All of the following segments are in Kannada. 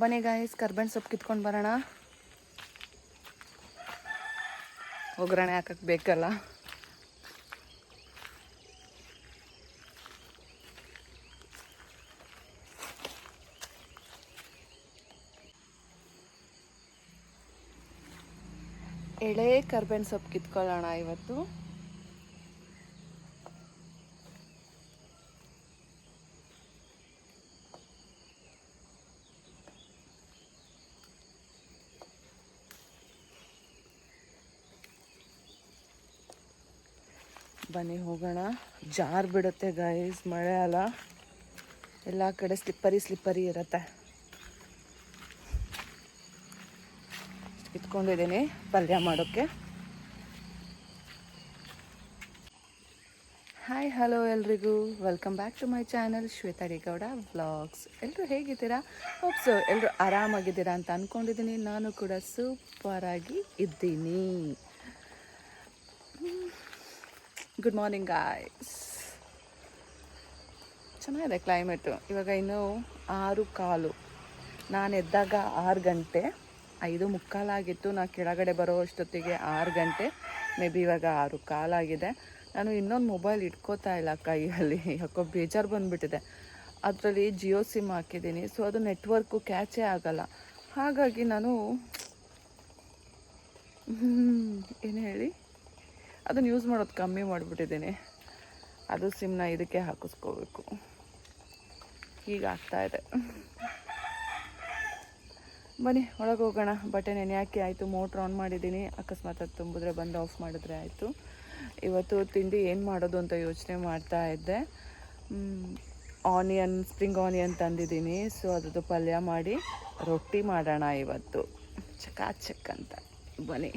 ಬನ್ನಿ ಗಾಯಸ್ ಕರ್ಬೇವಿನ ಸೊಪ್ಪು ಕಿತ್ಕೊಂಡು ಬರೋಣ. ಒಗ್ಗರಣೆ ಹಾಕಕ್ಕೆ ಬೇಕಲ್ಲ. ಎಳೆ ಕರ್ಬೇವಿನ ಸೊಪ್ಪು ಕಿತ್ಕೊಳ್ಳೋಣ ಇವತ್ತು. ಬನ್ನಿ, ಹೋಗೋಣ. ಜಾರ್ ಬಿಡುತ್ತೆ ಗೈಸ್ ಮಳೆ ಅಲ್ಲ. ಎಲ್ಲ ಕಡೆ ಸ್ಲಿಪ್ಪರಿ ಸ್ಲಿಪ್ಪರಿ ಇರುತ್ತೆ. ಇಟ್ಕೊಂಡಿದ್ದೀನಿ ಪಲ್ಯ ಮಾಡೋಕ್ಕೆ. ಹಾಯ್ ಹಲೋ ಎಲ್ರಿಗೂ. Welcome back to my channel Shweta D Gowda vlogs ಎಲ್ಲರೂ ಹೇಗಿದ್ದೀರಾ? ಹೋಪ್ಸು ಎಲ್ಲರೂ ಆರಾಮಾಗಿದ್ದೀರಾ ಅಂತ ಅಂದ್ಕೊಂಡಿದ್ದೀನಿ ನಾನು ಕೂಡ ಸೂಪರಾಗಿ ಇದ್ದೀನಿ. ಗುಡ್ ಮಾರ್ನಿಂಗ್ ಗಾಯ್ಸ್ ಚೆನ್ನಾಗಿದೆ ಕ್ಲೈಮೇಟು ಇವಾಗ ಇನ್ನು ಆರು ಕಾಲು. ನಾನು ಎದ್ದಾಗ ಆರು ಗಂಟೆ, ಐದು ಮುಕ್ಕಾಲಾಗಿತ್ತು ನಾ ಕೆಳಗಡೆ ಬರೋ ಅಷ್ಟೊತ್ತಿಗೆ ಆರು ಗಂಟೆ ಮೇ ಬಿ ಇವಾಗ ಆರು ಕಾಲಾಗಿದೆ ನಾನು ಇನ್ನೊಂದು ಮೊಬೈಲ್ ಇಟ್ಕೋತಾ ಇಲ್ಲ ಕೈಯಲ್ಲಿ. ಯಾಕೋ ಬೇಜಾರು ಬಂದುಬಿಟ್ಟಿದೆ. ಅದರಲ್ಲಿ ಜಿಯೋ ಸಿಮ್ ಹಾಕಿದ್ದೀನಿ. ಸೊ ಅದು ನೆಟ್ವರ್ಕು ಕ್ಯಾಚೇ ಆಗಲ್ಲ. ಹಾಗಾಗಿ ನಾನು ಏನು ಹೇಳಿ? ಅದನ್ನು ಯೂಸ್ ಮಾಡೋದು ಕಮ್ಮಿ ಮಾಡಿಬಿಟ್ಟಿದ್ದೀನಿ. ಅದು ಸಿಮ್ನ ಇದಕ್ಕೆ ಹಾಕಿಸ್ಕೋಬೇಕು. ಹೀಗಾಗ್ತಾ ಇದೆ. ಬನ್ನಿ, ಒಳಗೆ ಹೋಗೋಣ. ಬಟ್ಟೆ ನೆನೆ ಹಾಕಿ ಆಯಿತು. ಮೋಟ್ರ್ ಆನ್ ಮಾಡಿದ್ದೀನಿ. ಅಕಸ್ಮಾತ್ ಅದು ತುಂಬಿದ್ರೆ ಬಂದು ಆಫ್ ಮಾಡಿದ್ರೆ ಆಯಿತು. ಇವತ್ತು ತಿಂಡಿ ಏನು ಮಾಡೋದು ಅಂತ ಯೋಚನೆ ಮಾಡ್ತಾ ಇದ್ದೆ. ಆನಿಯನ್ ಸ್ಪ್ರಿಂಗ್ ಆನಿಯನ್ ತಂದಿದ್ದೀನಿ. ಸೊ ಅದ್ರದ್ದು ಪಲ್ಯ ಮಾಡಿ ರೊಟ್ಟಿ ಮಾಡೋಣ ಇವತ್ತು. ಚಕಾಚಕ್ ಅಂತ. ಬನ್ನಿ.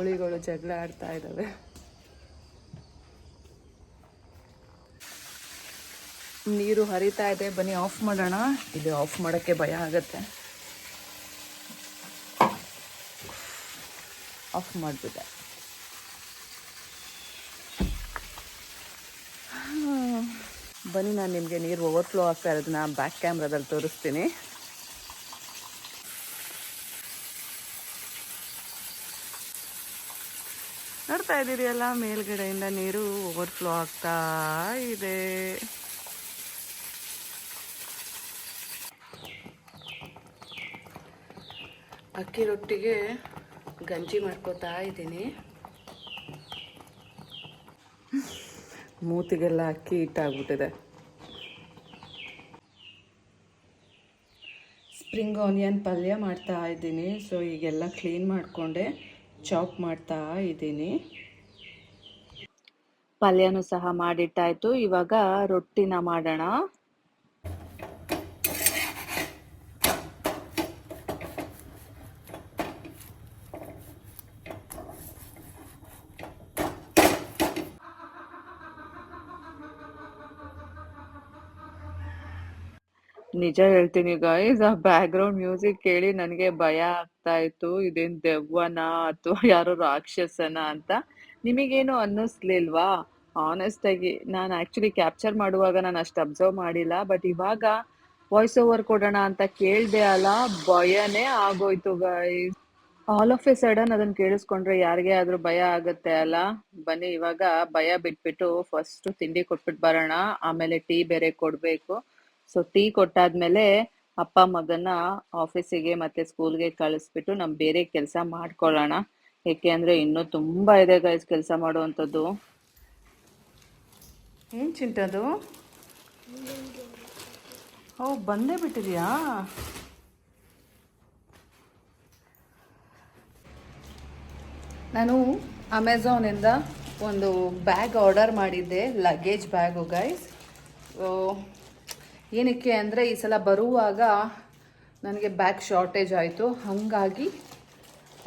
ಕೋಳಿಗಳು ಜಗಳ ಆಡ್ತಾ ಇದ್ದಾವೆ ನೀರು ಹರಿತಾ ಇದೆ. ಬನ್ನಿ ಆಫ್ ಮಾಡೋಣ. ಇಲ್ಲಿ ಆಫ್ ಮಾಡೋಕ್ಕೆ ಭಯ ಆಗುತ್ತೆ. ಆಫ್ ಮಾಡಿಬಿಟ್ಟೆ. ಬನ್ನಿ, ನಾನು ನಿಮಗೆ ನೀರು ಓವರ್ಫ್ಲೋ ಆಗ್ತಾ ಇರೋದನ್ನ ಬ್ಯಾಕ್ ಕ್ಯಾಮ್ರಾದಲ್ಲಿ ತೋರಿಸ್ತೀನಿ. ಅಲ್ಲ ಮೇಲ್ಗಡೆಯಿಂದ ನೀರು ಓವರ್ಫ್ಲೋ ಆಗ್ತಾ ಇದೆ. ಅಕ್ಕಿ ರೊಟ್ಟಿಗೆ ಗಂಜಿ ಮಾಡ್ಕೋತಾ ಇದ್ದೀನಿ. ಮೂತಿಗೆಲ್ಲ ಅಕ್ಕಿ ಹಿಟ್ಟಾಗ್ಬಿಟ್ಟಿದೆ. ಸ್ಪ್ರಿಂಗ್ ಆನಿಯನ್ ಪಲ್ಯ ಮಾಡ್ತಾ ಇದ್ದೀನಿ. ಸೊ ಈಗೆಲ್ಲ ಕ್ಲೀನ್ ಮಾಡಿಕೊಂಡೆ ಚಾಪ್ ಮಾಡ್ತಾ ಇದ್ದೀನಿ. ಪಲ್ಯನೂ ಸಹ ಮಾಡಿಟ್ಟಾಯ್ತು. ಇವಾಗ ರೊಟ್ಟಿನ ಮಾಡೋಣ. ನಿಜ ಹೇಳ್ತೀನಿ ಗೈಸ್ ಆ ಬ್ಯಾಕ್ ಗ್ರೌಂಡ್ ಮ್ಯೂಸಿಕ್ ಕೇಳಿ ನನಗೆ ಭಯ ಆಗ್ತಾ ಇತ್ತು. ಇದೇನ್ ದೆವ್ವನ ಅಥವಾ ಯಾರೋ ರಾಕ್ಷಸನ ಅಂತ. ನಿಮಗೇನು ಅನ್ನಿಸ್ಲಿಲ್ವಾ? ಆನೆಸ್ಟ್ ಆಗಿ ನಾನು ಆಕ್ಚುಲಿ ಕ್ಯಾಪ್ಚರ್ ಮಾಡುವಾಗ ನಾನು ಅಷ್ಟು ಅಬ್ಸರ್ವ್ ಮಾಡಿಲ್ಲ ಬಟ್ ಇವಾಗ ವಾಯ್ಸ್ ಓವರ್ ಕೊಡೋಣ ಅಂತ ಕೇಳ್ದೆ ಅಲ್ಲ, ಭಯನೇ ಆಗೋಯ್ತು guys all of a sudden ಅದನ್ನ ಕೇಳಿಸ್ಕೊಂಡ್ರೆ ಯಾರಿಗೆ ಆದ್ರೂ ಭಯ ಆಗುತ್ತೆ ಅಲ್ಲ? ಬನ್ನಿ ಇವಾಗ ಭಯ ಬಿಟ್ಬಿಟ್ಟು ಫಸ್ಟ್ ತಿಂಡಿ ಕೊಟ್ಬಿಟ್ಟು ಬರೋಣ, ಆಮೇಲೆ ಟೀ ಬೇರೆ ಕೊಡ್ಬೇಕು. ಸೊ ಟೀ ಕೊಟ್ಟಾದ್ಮೇಲೆ ಅಪ್ಪ ಮಗನ ಆಫೀಸಿಗೆ ಮತ್ತೆ ಸ್ಕೂಲ್ಗೆ ಕಳಿಸ್ಬಿಟ್ಟು ನಮ್ ಬೇರೆ ಕೆಲಸ ಮಾಡ್ಕೊಳ್ಳೋಣ. ಏಕೆ ಅಂದ್ರೆ ಇನ್ನೂ ತುಂಬಾ ಇದೆ ಗೈಸ್ ಕೆಲಸ ಮಾಡುವಂಥದ್ದು. ಏನ್ ಚಿಂಟದು ಓ, ಬಂದೇ ಬಿಟ್ಟಿದ್ಯಾ? ನಾನು ಅಮೆಝಾನಿಂದ ಒಂದು ಬ್ಯಾಗ್ ಆರ್ಡರ್ ಮಾಡಿದ್ದೆ, ಲಗೇಜ್ ಬ್ಯಾಗು ಗೈಸ್ ಏನಕ್ಕೆ ಅಂದರೆ ಈ ಸಲ ಬರುವಾಗ ನನಗೆ ಬ್ಯಾಗ್ ಶಾರ್ಟೇಜ್ ಆಯಿತು. ಹಾಗಾಗಿ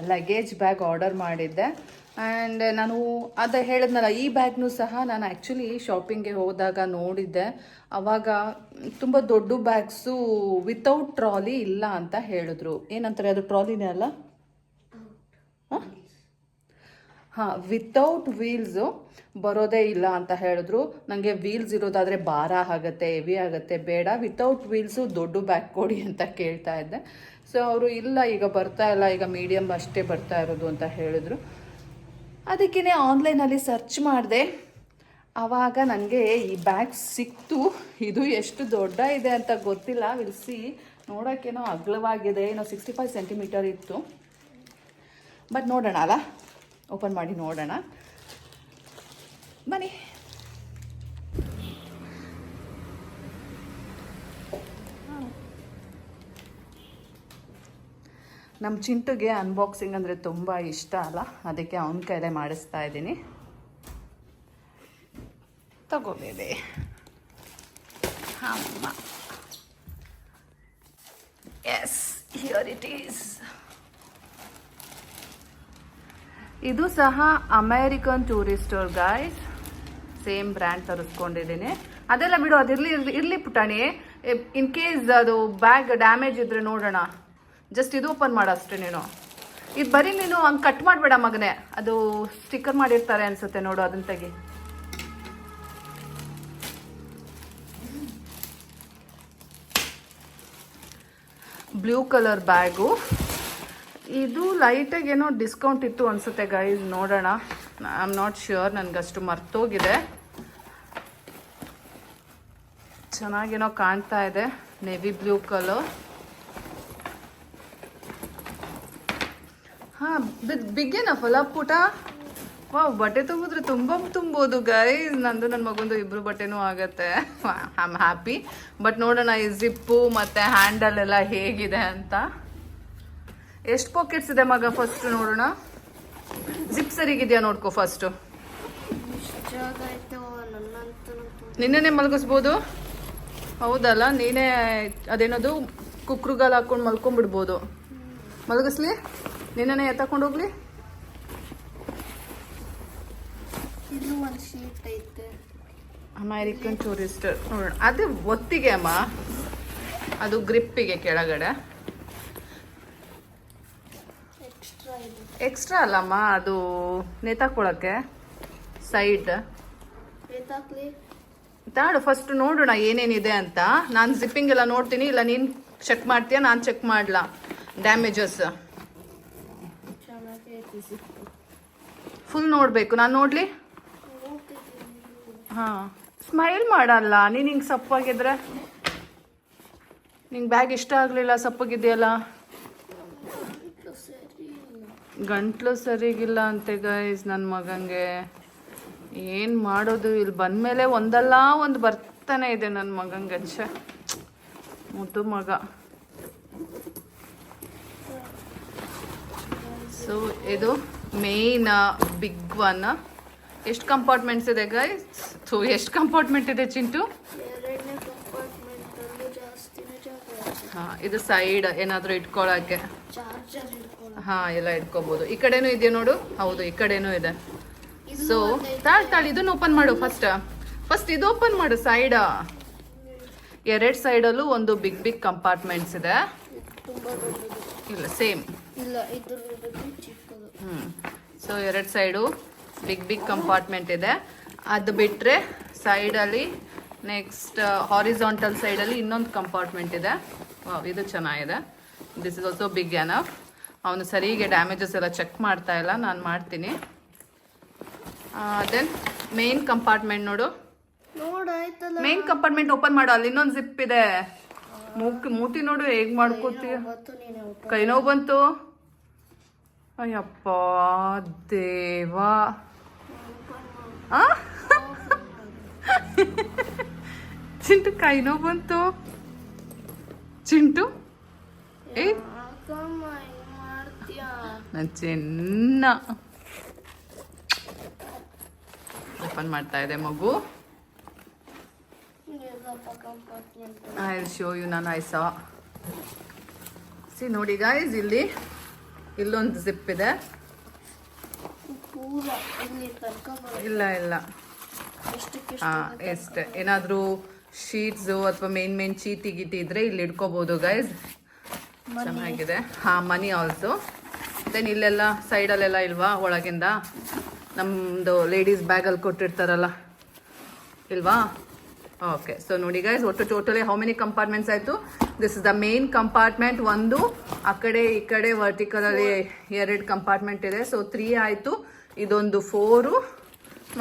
ಲಗೇಜ್ ಬ್ಯಾಗ್ ಆರ್ಡರ್ ಮಾಡಿದ್ದೆ. ಆ್ಯಂಡ್ ನಾನು ಅದು ಹೇಳಿದ್ನಲ್ಲ ಈ ಬ್ಯಾಗ್ನು ಸಹ ನಾನು ಆ್ಯಕ್ಚುಲಿ ಶಾಪಿಂಗ್ಗೆ ಹೋದಾಗ ನೋಡಿದ್ದೆ. ಅವಾಗ ತುಂಬ ದೊಡ್ಡ ಬ್ಯಾಗ್ಸು ವಿತೌಟ್ ಟ್ರಾಲಿ ಇಲ್ಲ ಅಂತ ಹೇಳಿದ್ರು. ಏನಂತಾರೆ ಅದು ಟ್ರಾಲಿನೇ ಅಲ್ಲ? ಹಾಂ? ವಿತೌಟ್ ವೀಲ್ಸು ಬರೋದೇ ಇಲ್ಲ ಅಂತ ಹೇಳಿದ್ರು. ನನಗೆ ವೀಲ್ಸ್ ಇರೋದಾದರೆ ಭಾರ ಆಗುತ್ತೆ ಹೆವಿ ಆಗುತ್ತೆ, ಬೇಡ. ವಿತೌಟ್ ವೀಲ್ಸು ದೊಡ್ಡ ಬ್ಯಾಗ್ ಕೊಡಿ ಅಂತ ಕೇಳ್ತಾ ಇದ್ದೆ. ಸೊ ಅವರು ಇಲ್ಲ, ಈಗ ಬರ್ತಾ ಇಲ್ಲ, ಈಗ ಮೀಡಿಯಮ್ ಅಷ್ಟೇ ಬರ್ತಾ ಇರೋದು ಅಂತ ಹೇಳಿದ್ರು. ಅದಕ್ಕೇ ಆನ್ಲೈನಲ್ಲಿ ಸರ್ಚ್ ಮಾಡಿದೆ. ಆವಾಗ ನನಗೆ ಈ ಬ್ಯಾಗ್ ಸಿಕ್ತು. ಇದು ಎಷ್ಟು ದೊಡ್ಡ ಇದೆ ಅಂತ ಗೊತ್ತಿಲ್ಲ. ವಿಲ್ಸಿ ನೋಡೋಕ್ಕೇನೋ ಅಗ್ಲವಾಗಿದೆ. ಏನೋ ಸಿಕ್ಸ್ಟಿ ಫೈವ್ ಸೆಂಟಿಮೀಟರ್ ಇತ್ತು. ಬಟ್ ನೋಡೋಣ ಅಲ್ಲ. ಓಪನ್ ಮಾಡಿ ನೋಡೋಣ. ಬನ್ನಿ. ನಮ್ಮ ಚಿಂಟುಗೆ ಅನ್ಬಾಕ್ಸಿಂಗ್ ಅಂದರೆ ತುಂಬ ಇಷ್ಟ ಅಲ್ಲ? ಅದಕ್ಕೆ ಅವನ ಕೈಲೇ ಮಾಡಿಸ್ತಾ ಇದ್ದೀನಿ. ತಗೋಬೇಡಿ. ಅಮ್ಮ. ಎಸ್ ಹಿಯರ್ ಇಟ್ ಈಸ್ ಇದು ಸಹ American Tourister guys same brand ತರಿಸ್ಕೊಂಡಿದ್ದೀನಿ. ಅದೆಲ್ಲ ಬಿಡು ಅದಿರಲಿ ಇರಲಿ ಪುಟಾಣಿ. ಇನ್ ಕೇಸ್ ಅದು ಬ್ಯಾಗ್ ಡ್ಯಾಮೇಜ್ ಇದ್ರೆ ನೋಡೋಣ. ಜಸ್ಟ್ ಇದು ಓಪನ್ ಮಾಡು ಅಷ್ಟೇ ನೀನು. ಇದು ಬರೀ ನೀನು ಹಂಗೆ ಕಟ್ ಮಾಡಬೇಡ ಮಗನೇ. ಅದು ಸ್ಟಿಕ್ಕರ್ ಮಾಡಿರ್ತಾರೆ ಅನ್ಸುತ್ತೆ ನೋಡು, ಅದನ್ನ ತೆಗಿ. ಬ್ಲೂ ಕಲರ್ ಬ್ಯಾಗು ಇದು ಲೈಟಾಗಿ ಏನೋ ಡಿಸ್ಕೌಂಟ್ ಇತ್ತು ಅನ್ಸುತ್ತೆ ಗೈಸ್ ನೋಡೋಣ. ಐ ಆಮ್ ನಾಟ್ ಶ್ಯೂರ್ ನನಗಷ್ಟು ಮರ್ತೋಗಿದೆ. ಚೆನ್ನಾಗೇನೋ ಕಾಣ್ತಾ ಇದೆ. ನೇವಿ ಬ್ಲೂ ಕಲರ್ ಹಾಂ ಬಿಗ್ ಫಲ ಪುಟ? ವಾ ಬಟ್ಟೆ ತುಂಬಿದ್ರೆ ತುಂಬ ತುಂಬೋದು ಗೈಸ್ ನಂದು ನನ್ನ ಮಗಂದು ಇಬ್ರು ಬಟ್ಟೆನೂ ಆಗತ್ತೆ. ಐ ಆಮ್ ಹ್ಯಾಪಿ ಬಟ್ ನೋಡೋಣ, ಈ ಜಿಪ್ಪು ಮತ್ತು ಹ್ಯಾಂಡಲ್ ಎಲ್ಲ ಹೇಗಿದೆ ಅಂತ. ಎಷ್ಟು ಪಾಕೆಟ್ಸ್ ಇದೆ ಮಗ ಫಸ್ಟ್ ನೋಡೋಣ? ಜಿಪ್ ಸರಿಗಿದೆಯಾ ನೋಡ್ಕೊ ಫಸ್ಟ್ ನಿನ್ನೆನೆ ಮಲಗಿಸ್ಬೋದು? ಹೌದಲ್ಲ ನೀನೇ ಅದೇನದು ಕುಕ್ರುಗಾಲ್ ಹಾಕೊಂಡು ಮಲ್ಕೊಂಡ್ಬಿಡ್ಬೋದು ಮಲಗಿಸ್ಲಿ? ನಿನ್ನೆನೆ ಎತ್ತಕೊಂಡು ಹೋಗ್ಲಿ? ಇಲ್ಲೂ ಒಂದು ಶೀಟ್ ಐತೆ. ಅಮೇರಿಕನ್ ಟೂರಿಸ್ಟರ್ ನೋಡೋಣ. ಅದು ಒತ್ತಿಗೆ ಅಮ್ಮ. ಅದು ಗ್ರಿಪ್ಪಿಗೆ ಕೆಳಗಡೆ. ಎಕ್ಸ್ಟ್ರಾ ಅಲ್ಲಮ್ಮ ಅದು ನೇತಾಕೊಳಕ್ಕೆ ಸೈಡ್. ತಾಡು ಫಸ್ಟ್ ನೋಡೋಣ ಏನೇನಿದೆ ಅಂತ. ನಾನು ಜಿಪ್ಪಿಂಗ್ ಎಲ್ಲ ನೋಡ್ತೀನಿ ಇಲ್ಲ ನೀನು ಚೆಕ್ ಮಾಡ್ತೀಯಾ ನಾನು ಚೆಕ್ ಮಾಡ್ಲಾ? ಡ್ಯಾಮೇಜಸ್ ಫುಲ್ ನೋಡಬೇಕು. ನಾನು ನೋಡ್ಲಿ? ಹಾಂ. ಸ್ಮೈಲ್ ಮಾಡಲ್ಲ. ನೀನು ಹಿಂಗೆ ಸಪ್ಪಾಗಿದ್ರೆ? ನಿಂಗೆ ಬ್ಯಾಗ್ ಇಷ್ಟ ಆಗಲಿಲ್ಲ ಸಪ್ಪಗಿದೆಯಲ್ಲ? ಗಂಟ್ಲು ಸರಿಗಿಲ್ಲ ಅಂತೆ ಗೈಸ್ ನನ್ನ ಮಗಂಗೆ ಏನು ಮಾಡೋದು? ಇಲ್ಲಿ ಬಂದಮೇಲೆ ಒಂದಲ್ಲ ಒಂದು ಬರ್ತಾನೆ ಇದೆ ನನ್ನ ಮಗಂಗೆ ಅಚ್ಚ ಮುದ್ದು ಮಗ. ಸೊ ಇದು ಮೇಯ್ನ ಬಿಗ್ ಒನ್ ಎಷ್ಟು ಕಂಪಾರ್ಟ್ಮೆಂಟ್ಸ್ ಇದೆ ಗೈಸ್ ಸೊ ಎಷ್ಟು ಕಂಪಾರ್ಟ್ಮೆಂಟ್ ಇದೆ, ಚಿಂಟು? ಹಾಂ ಇದು ಸೈಡ್ ಏನಾದರೂ ಇಟ್ಕೊಳ್ಳೋಕ್ಕೆ ಹಿಡ್ಕೊಳ್ಳೋ ಹಾಂ ಎಲ್ಲ ಇಟ್ಕೋಬೋದು. ಈ ಕಡೆನೂ ಇದೆ ನೋಡು. ಹೌದು ಈ ಕಡೆನೂ ಇದೆ. ಸೊ ತಾಳ್ ತಾಳ್ ಇದನ್ನ ಓಪನ್ ಮಾಡು ಫಸ್ಟ್ ಫಸ್ಟ್ ಇದು ಓಪನ್ ಮಾಡು ಸೈಡ್ ಎರಡು ಸೈಡಲ್ಲೂ ಒಂದು ಬಿಗ್ ಬಿಗ್ ಕಂಪಾರ್ಟ್ಮೆಂಟ್ಸ್ ಇದೆ. ಇಲ್ಲ ಸೇಮ್ ಹ್ಞೂ ಸೊ ಎರಡು ಸೈಡು ಬಿಗ್ ಬಿಗ್ ಕಂಪಾರ್ಟ್ಮೆಂಟ್ ಇದೆ. ಅದು ಬಿಟ್ಟರೆ ಸೈಡಲ್ಲಿ ನೆಕ್ಸ್ಟ್ ಹಾರಿಸಾಂಟಲ್ ಸೈಡಲ್ಲಿ ಇನ್ನೊಂದು ಕಂಪಾರ್ಟ್ಮೆಂಟ್ ಇದೆ. ವಾವ್ ಇದು ಚೆನ್ನಾಗಿದೆ. This is also big enough ಅವನು ಸರಿಗೆ ಡ್ಯಾಮೇಜಸ್ ಎಲ್ಲ ಚೆಕ್ ಮಾಡ್ತಾ ಇಲ್ಲ ನಾನು ಮಾಡ್ತೀನಿ. ದೆನ್ ಮೇನ್ ಕಂಪಾರ್ಟ್ಮೆಂಟ್ ನೋಡು. ಮೇನ್ ಕಂಪಾರ್ಟ್ಮೆಂಟ್ ಓಪನ್ ಮಾಡು ಅಲ್ಲಿ ಇನ್ನೊಂದು ಜಿಪ್ ಇದೆ. ಮೂಕ್ ಮೂತಿ ನೋಡು ಹೇಗ್ ಮಾಡ್ಕೋತೀಯ? ಕೈ ನೋವು ಬಂತು? ಅಯ್ಯಪ್ಪ ದೇವಾ? ಚಿಂಟು ಕೈ ನೋವು ಬಂತು? ಚಿಂಟು? ಏ? ನಾನು ಚೆನ್ನ. ಓಪನ್ ಮಾಡ್ತಾ ಇದೆ ಮಗು. ಐ ಶೋ ಯು ನಾನು ಐ ಸಾ ಸಿ ನೋಡಿ ಗಾಯ್ಸ್ ಇಲ್ಲಿ ಇಲ್ಲೊಂದು ಜಿಪ್ ಇದೆ. ಇಲ್ಲಿ ಇಲ್ಲ. ಹಾಂ ಎಷ್ಟೇ ಏನಾದರೂ ಶೀಟ್ಸು ಅಥವಾ ಮೇನ್ ಮೇನ್ ಚೀಟಿ ಗೀಟಿ ಇದ್ರೆ ಇಲ್ಲಿ ಇಟ್ಕೋಬೋದು ಗೈಸ್ ಚೆನ್ನಾಗಿದೆ. ಹಾಂ ಮನಿ ಆಲ್ಸು ದೆನ್ ಇಲ್ಲೆಲ್ಲ ಸೈಡಲ್ಲೆಲ್ಲ ಇಲ್ವಾ ಒಳಗಿಂದ? ನಮ್ಮದು ಲೇಡೀಸ್ ಬ್ಯಾಗಲ್ಲಿ ಕೊಟ್ಟಿರ್ತಾರಲ್ಲ. ಇಲ್ವಾ? ಓಕೆ ಸೊ ನೋಡಿ ಗೈಸ್ ಒಟ್ಟು ಟೋಟಲಿ ಹೌ ಮೆನಿ ಕಂಪಾರ್ಟ್ಮೆಂಟ್ಸ್ ಆಯಿತು? This is the main compartment ಒಂದು ಆ ಕಡೆ ಈ ಕಡೆ ವರ್ಟಿಕಲಲ್ಲಿ ಎರಡು ಕಂಪಾರ್ಟ್ಮೆಂಟ್ ಇದೆ. ಸೊ ತ್ರೀ ಆಯಿತು. ಇದೊಂದು ಫೋರು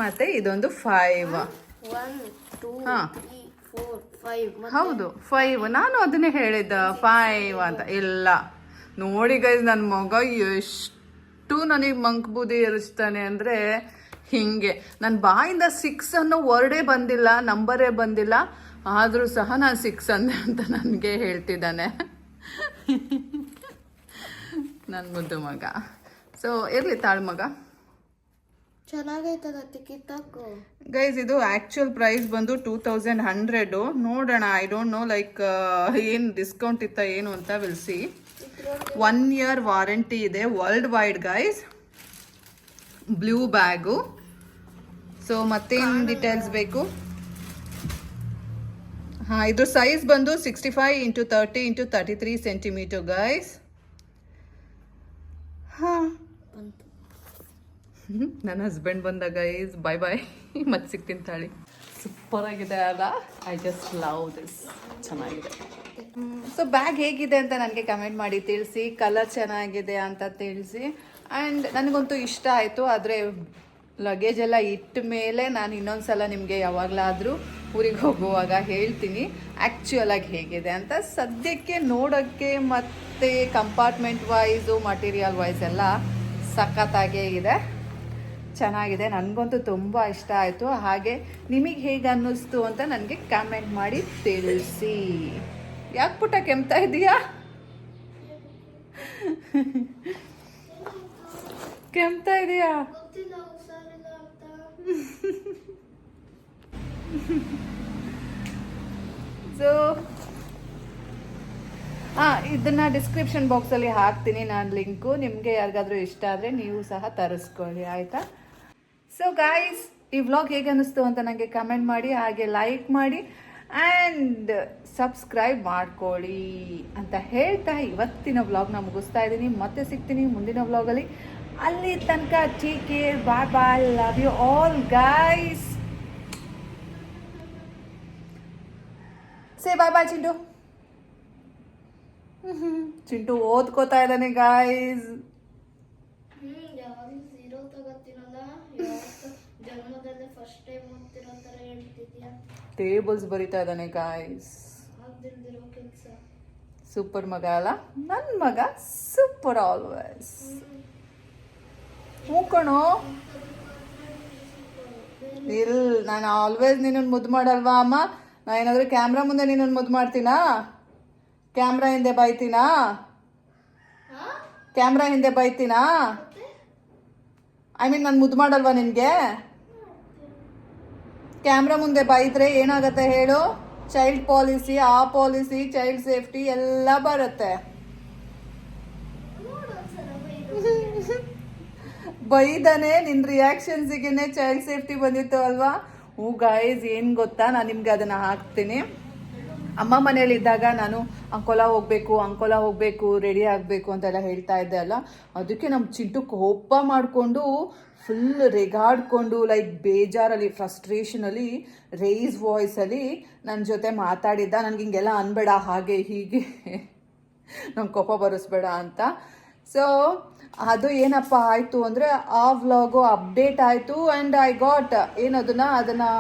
ಮತ್ತು ಇದೊಂದು ಫೈವ್ ಹಾ. ಹೌದು ಫೈವ್ ನಾನು ಅದನ್ನೇ ಹೇಳಿದ್ದ ಫೈವ್ ಅಂತ. ಇಲ್ಲ. ನೋಡಿ ಗೈಸ್ ನನ್ನ ಮಗ ಎಷ್ಟು ನನಗೆ ಮಂಕ್ ಬುದ್ಧಿ ಇರಿಸ್ತಾನೆ ಅಂದರೆ ಹಿಂಗೆ. ನನ್ನ ಬಾಯಿಂದ ಸಿಕ್ಸ್ ಅನ್ನೋ ವರ್ಡೇ ಬಂದಿಲ್ಲ ನಂಬರೇ ಬಂದಿಲ್ಲ. ಆದರೂ ಸಹ ನಾನು ಸಿಕ್ಸ್ ಅಂದೆ ಅಂತ ನನಗೆ ಹೇಳ್ತಿದ್ದಾನೆ. ನನ್ನ ಮುದ್ದು ಮಗ. ಸೊ ಇರಲಿ ತಾಳು ಮಗ. ಚೆನ್ನಾಗೈತದ ಗೈಸ್ ಇದು ಆ್ಯಕ್ಚುಯಲ್ ಪ್ರೈಸ್ ಬಂದು ಟೂ ತೌಸಂಡ್ ಹಂಡ್ರೆಡು ನೋಡೋಣ ಐ ಡೋಂಟ್ ನೋ ಲೈಕ್ ಏನು ಡಿಸ್ಕೌಂಟ್ ಇತ್ತ ಏನು ಅಂತ ವಿಲ್ಸಿ ಒನ್ ಇಯರ್ ವಾರಂಟಿ ಇದೆ world wide guys blue bag so ಮತ್ತೇನು ಡೀಟೇಲ್ಸ್ ಬೇಕು? ಹಾಂ ಇದ್ರ ಸೈಜ್ ಬಂದು sixty five into thirty into thirty three centimetre guys ಹಾಂ. ನನ್ನ ಹಸ್ಬೆಂಡ್ ಬಂದಾಗ ಈಸ್ ಬಾಯ್ ಬಾಯ್ ಮತ್ತೆ ಸಿಗ್ತೀನಿ ತಾಳಿ. ಸೂಪರ್ ಆಗಿದೆ ಅಲ್ಲ? ಐ ಜಸ್ಟ್ ಲವ್ ದಿಸ್ ಚೆನ್ನಾಗಿದೆ. ಸೊ ಬ್ಯಾಗ್ ಹೇಗಿದೆ ಅಂತ ನನಗೆ ಕಮೆಂಟ್ ಮಾಡಿ ತಿಳಿಸಿ ಕಲರ್ ಚೆನ್ನಾಗಿದೆ ಅಂತ ತಿಳಿಸಿ. ಆ್ಯಂಡ್ ನನಗಂತೂ ಇಷ್ಟ ಆಯಿತು, ಆದರೆ ಲಗೇಜ್ ಎಲ್ಲ ಇಟ್ಟ ಮೇಲೆ ನಾನು ಇನ್ನೊಂದು ಸಲ ನಿಮಗೆ ಯಾವಾಗಲಾದರೂ ಊರಿಗೆ ಹೋಗುವಾಗ ಹೇಳ್ತೀನಿ ಆ್ಯಕ್ಚುಯಲ್ ಆಗಿ ಹೇಗಿದೆ ಅಂತ. ಸದ್ಯಕ್ಕೆ ನೋಡೋಕ್ಕೆ ಮತ್ತು ಕಂಪಾರ್ಟ್ಮೆಂಟ್ ವೈಸು ಮಟೀರಿಯಲ್ ವೈಸ್ ಎಲ್ಲ ಸಖತ್ತಾಗೇ ಇದೆ. ಚೆನ್ನಾಗಿದೆ. ನನಗಂತೂ ತುಂಬ ಇಷ್ಟ ಆಯಿತು. ಹಾಗೆ ನಿಮಗೆ ಹೇಗೆ ಅನ್ನಿಸ್ತು ಅಂತ ನನಗೆ ಕಾಮೆಂಟ್ ಮಾಡಿ ತಿಳಿಸಿ. ಯಾಕೆ ಪುಟ್ಟ ಕೆಮ್ತಾ ಇದೆಯಾ? ಕೆಮ್ತಾ ಇದೆಯಾ? ಸೊ ಹಾಂ ಇದನ್ನು ಡಿಸ್ಕ್ರಿಪ್ಷನ್ ಬಾಕ್ಸಲ್ಲಿ ಹಾಕ್ತೀನಿ ನಾನು ಲಿಂಕು ನಿಮಗೆ ಯಾರಿಗಾದರೂ ಇಷ್ಟ ಆದರೆ ನೀವು ಸಹ ತರಿಸ್ಕೊಳ್ಳಿ, ಆಯಿತಾ? ಸೊ ಗಾಯ್ಸ್ ಈ ವ್ಲಾಗ್ ಹೇಗೆ ಅನ್ನಿಸ್ತು ಅಂತ ನನಗೆ ಕಮೆಂಟ್ ಮಾಡಿ, ಹಾಗೆ ಲೈಕ್ ಮಾಡಿ ಆ್ಯಂಡ್ ಸಬ್ಸ್ಕ್ರೈಬ್ ಮಾಡ್ಕೊಳ್ಳಿ ಅಂತ ಹೇಳ್ತಾ ಇವತ್ತಿನ ವ್ಲಾಗ್ನ ಮುಗಿಸ್ತಾ ಇದ್ದೀನಿ. ಮತ್ತೆ ಸಿಗ್ತೀನಿ ಮುಂದಿನ ವ್ಲಾಗಲ್ಲಿ ಅಲ್ಲಿ. ತನಕ take care bye bye love you all guys say bye bye Chintu Chintu ಓದ್ಕೋತಾ ಇದ್ದಾನೆ ಗಾಯ್ಸ್ ಟೇಬಲ್ಸ್ ಬರಿತಾ ಇದ್ದಾನೆ ಗಾಯ್ಸ್ ಸೂಪರ್ ಮಗ ಅಲ್ಲ? ನನ್ನ ಮಗ ಸೂಪರ್ ಆಲ್ವೇಸ್ ಹ್ಞೂ ಕಣೋ. ಇಲ್ಲ ನಾನು ಆಲ್ವೇಸ್ ನಿನ್ನನ್ನು ಮುದ್ದು ಮಾಡಲ್ವಾ, ಅಮ್ಮ? ನಾ ಏನಾದರೂ ಕ್ಯಾಮ್ರಾ ಮುಂದೆ ನಿನ್ನನ್ನು ಮುದ್ದು ಮಾಡ್ತೀನಾ? ಕ್ಯಾಮ್ರಾ ಹಿಂದೆ ಬೈತೀನಾ? ಕ್ಯಾಮ್ರಾ ಹಿಂದೆ ಬೈತೀನಾ? ಐ ಮೀನ್ ನಾನು ಮುದ್ದು ಮಾಡಲ್ವಾ ನಿನಗೆ? ಕ್ಯಾಮ್ರಾ ಮುಂದೆ ಬೈದ್ರೆ ಏನಾಗುತ್ತೆ ಹೇಳು? ಚೈಲ್ಡ್ ಪಾಲಿಸಿ ಆ ಪಾಲಿಸಿ ಚೈಲ್ಡ್ ಸೇಫ್ಟಿ ಎಲ್ಲ ಬರುತ್ತೆ. ಬೈದಾನೆ ನಿನ್ನ ರಿಯಾಕ್ಷನ್ಸಿಗೆ ಚೈಲ್ಡ್ ಸೇಫ್ಟಿ ಬಂದಿತ್ತು ಅಲ್ವಾ? ಹೂ ಗಾಯ್ಸ್ ಏನು ಗೊತ್ತಾ? ನಾನು ನಿಮಗೆ ಅದನ್ನು ಹಾಕ್ತೀನಿ. ಅಮ್ಮ ಮನೇಲಿದ್ದಾಗ ನಾನು, ಅಂಕೋಲ ಹೋಗಬೇಕು ಅಂಕೋಲ ಹೋಗಬೇಕು ರೆಡಿ ಆಗಬೇಕು ಅಂತೆಲ್ಲ ಹೇಳ್ತಾ ಇದ್ದೆ ಅಲ್ಲ? ಅದಕ್ಕೆ ನಮ್ಮ ಚಿಂಟು ಕೋಪ ಮಾಡಿಕೊಂಡು ಫುಲ್ ರೆಗಾಡ್ಕೊಂಡು ಲೈಕ್ ಬೇಜಾರಲ್ಲಿ ಫ್ರಸ್ಟ್ರೇಷನಲ್ಲಿ ರೇಸ್ ವಾಯ್ಸಲ್ಲಿ ನನ್ನ ಜೊತೆ ಮಾತಾಡಿದ್ದ. ನನಗೆ ಹಿಂಗೆಲ್ಲ ಅನ್ಬೇಡ, ಹಾಗೆ, ಹೀಗೆ. ನಂಗೆ ಕೋಪ ಬರಿಸ್ಬೇಡ ಅಂತ. ಸೊ ಅದು ಏನಪ್ಪ ಆಯಿತು ಅಂದರೆ, ಆ ವ್ಲಾಗು ಅಪ್ಡೇಟ್ ಆಯಿತು ಆ್ಯಂಡ್ ಐ ಗಾಟ್ ಏನದನ್ನ ಅದನ್ನು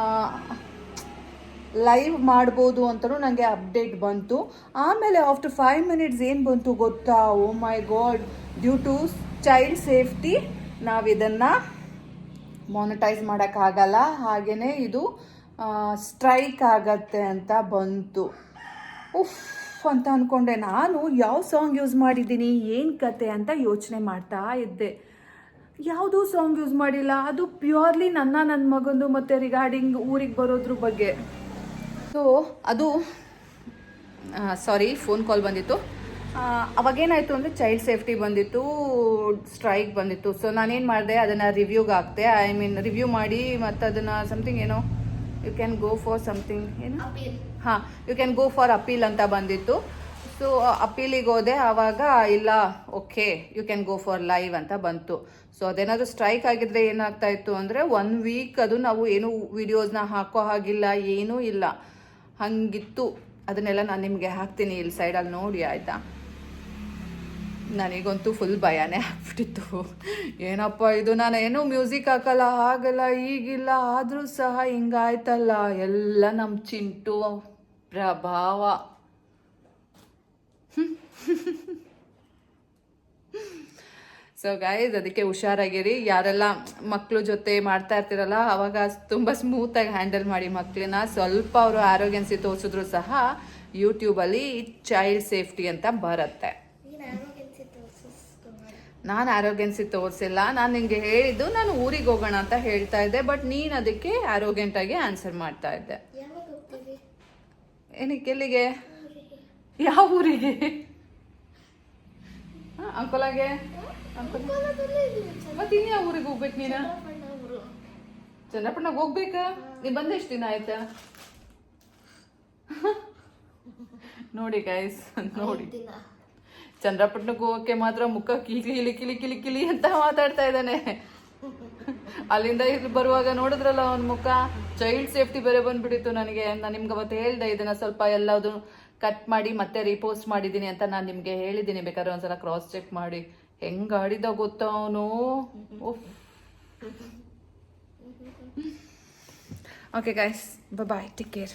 ಲೈವ್ ಮಾಡ್ಬೋದು ಅಂತಲೂ ನನಗೆ ಅಪ್ಡೇಟ್ ಬಂತು. ಆಮೇಲೆ ಆಫ್ಟರ್ ಫೈವ್ ಮಿನಿಟ್ಸ್ ಏನು ಬಂತು ಗೊತ್ತಾ? ಓ my god due to child safety ನಾವು ಇದನ್ನು ಮಾನಿಟೈಸ್ ಮಾಡೋಕ್ಕಾಗಲ್ಲ. ಹಾಗೆಯೇ ಇದು ಸ್ಟ್ರೈಕ್ ಆಗತ್ತೆ ಅಂತ ಬಂತು. ಉಫ್, ಅಂತ ಅಂದ್ಕೊಂಡೆ ನಾನು ಯಾವ ಸಾಂಗ್ ಯೂಸ್ ಮಾಡಿದ್ದೀನಿ? ಏನು ಕತೆ ಅಂತ ಯೋಚನೆ ಮಾಡ್ತಾ ಇದ್ದೆ. ಯಾವುದೂ ಸಾಂಗ್ ಯೂಸ್ ಮಾಡಿಲ್ಲ. ಅದು ಪ್ಯೂರ್ಲಿ ನನ್ನ ನನ್ನ ಮಗಂದು ಮತ್ತು ರಿಗಾರ್ಡಿಂಗ್ ಊರಿಗೆ ಬರೋದ್ರ ಬಗ್ಗೆ. ಸೊ ಅದು ಸಾರಿ ಫೋನ್ ಕಾಲ್ ಬಂದಿತ್ತು. ಅವಾಗೇನಾಯಿತು ಅಂದರೆ ಚೈಲ್ಡ್ ಸೇಫ್ಟಿ ಬಂದಿತ್ತು ಸ್ಟ್ರೈಕ್ ಬಂದಿತ್ತು. ಸೊ ನಾನೇನು ಮಾಡಿದೆ ಅದನ್ನು ರಿವ್ಯೂಗೆ ಹಾಕ್ತೆ ಐ ಮೀನ್ ರಿವ್ಯೂ ಮಾಡಿ ಮತ್ತು ಅದನ್ನು ಸಮಥಿಂಗ್ ಏನೋ you can go for something ಏನು? ಹಾಂ you can go for appeal ಅಂತ ಬಂದಿತ್ತು. ಸೊ ಅಪೀಲಿಗೆ ಹೋದೆ ಆವಾಗ ಇಲ್ಲ okay you can go for live ಅಂತ ಬಂತು. ಸೊ ಅದೇನಾದರೂ ಸ್ಟ್ರೈಕ್ ಆಗಿದ್ರೆ ಏನಾಗ್ತಾ ಇತ್ತು ಅಂದರೆ ಒನ್ ವೀಕ್ ಅದು ನಾವು ಏನು ವಿಡಿಯೋಸ್ನ ಹಾಕೋ ಹಾಗಿಲ್ಲ ಏನೂ ಇಲ್ಲ. ಹಂಗಿತ್ತು. ಅದನ್ನೆಲ್ಲ ನಾನು ನಿಮಗೆ ಹಾಕ್ತೀನಿ ಇಲ್ಲಿ ಸೈಡಲ್ಲಿ ನೋಡಿ, ಆಯಿತಾ? ನನಗಂತೂ ಫುಲ್ ಭಯನೇ ಆಗ್ಬಿಟ್ಟಿತ್ತು. ಏನಪ್ಪ ಇದು? ನಾನು ಏನೂ ಮ್ಯೂಸಿಕ್ ಹಾಕಲ್ಲ ಆಗಲ್ಲ ಈಗಿಲ್ಲ, ಆದರೂ ಸಹ ಹಿಂಗಾಯ್ತಲ್ಲ. ಎಲ್ಲ ನಮ್ಮ ಚಿಂಟು, ಪ್ರಭಾವ. ಸೊ ಗಾಯ್ಸ್ ಅದಕ್ಕೆ ಹುಷಾರಾಗಿರಿ. ಯಾರೆಲ್ಲ ಮಕ್ಕಳು ಜೊತೆ ಮಾಡ್ತಾ ಇರ್ತೀರಲ್ಲ ಅವಾಗ ತುಂಬ ಸ್ಮೂತಾಗಿ ಹ್ಯಾಂಡಲ್ ಮಾಡಿ ಮಕ್ಕಳನ್ನ ಸ್ವಲ್ಪ ಅವರು ಆರೋಗ್ಯನ್ಸಿ ತೋರಿಸಿದ್ರು ಸಹ ಯೂಟ್ಯೂಬಲ್ಲಿ ಚೈಲ್ಡ್ ಸೇಫ್ಟಿ ಅಂತ ಬರುತ್ತೆ. ನೀನು ಆರೋಗ್ಯನ್ಸಿ ತೋರಿಸಿಲ್ಲ. ನಾನು ನಿಮಗೆ ಹೇಳಿದ್ದು ನಾನು ಊರಿಗೆ ಹೋಗೋಣ ಅಂತ ಹೇಳ್ತಾ ಇದ್ದೆ ಬಟ್ ನೀನು ಅದಕ್ಕೆ ಆರೋಗ್ಯಂಟಾಗಿ ಆನ್ಸರ್ ಮಾಡ್ತಾ ಇದ್ದೆ. ಏನಕ್ಕೆ ಎಲ್ಲಿಗೆ? ಯಾವ ಊರಿಗೆ? ಅಂಕೋಲಾಗೆ ಮತ್ತೆ ಯಾವ ಊರಿಗೆ ಹೋಗ್ಬೇಕು ನೀನು? ಚನ್ನಪಟ್ಟಣಕ್ಕೆ ಹೋಗ್ಬೇಕಾ? ನೀ ಬಂದ ಎಷ್ಟು ದಿನ ಆಯ್ತಾ? ನೋಡಿ ಗೈಸ್ ನೋಡಿ. ಚಂದ್ರಪಟ್ಟಣಕ್ಕೆ ಹೋಗೋಕ್ಕೆ ಮಾತ್ರ ಮುಖ ಕಿಲಿ ಕಿಲಿ ಕಿಲಿ ಕಿಲಿ ಕಿಲಿ ಅಂತ ಮಾತಾಡ್ತಾ ಇದ್ದಾನೆ. ಅಲ್ಲಿಂದ ಇಲ್ಲಿ ಬರುವಾಗ ನೋಡಿದ್ರಲ್ಲ ಅವನ ಮುಖ? ಚೈಲ್ಡ್ ಸೇಫ್ಟಿ ಬೇರೆ ಬಂದ್ಬಿಟ್ಟಿತ್ತು ನನಗೆ ನಾನು ನಿಮ್ಗೆ ಅವತ್ತು ಹೇಳ್ದೆ ಇದನ್ನ ಸ್ವಲ್ಪ ಎಲ್ಲದು ಕಟ್ ಮಾಡಿ ಮತ್ತೆ ರೀಪೋಸ್ಟ್ ಮಾಡಿದ್ದೀನಿ ಅಂತ ನಾನು ನಿಮಗೆ ಹೇಳಿದ್ದೀನಿ. ಬೇಕಾದ್ರೆ ಒಂದ್ಸಲ ಕ್ರಾಸ್ ಚೆಕ್ ಮಾಡಿ. ಹೆಂಗ್ ಆಡಿದ ಗೊತ್ತಾ ಅವನು? Okay guys bye take care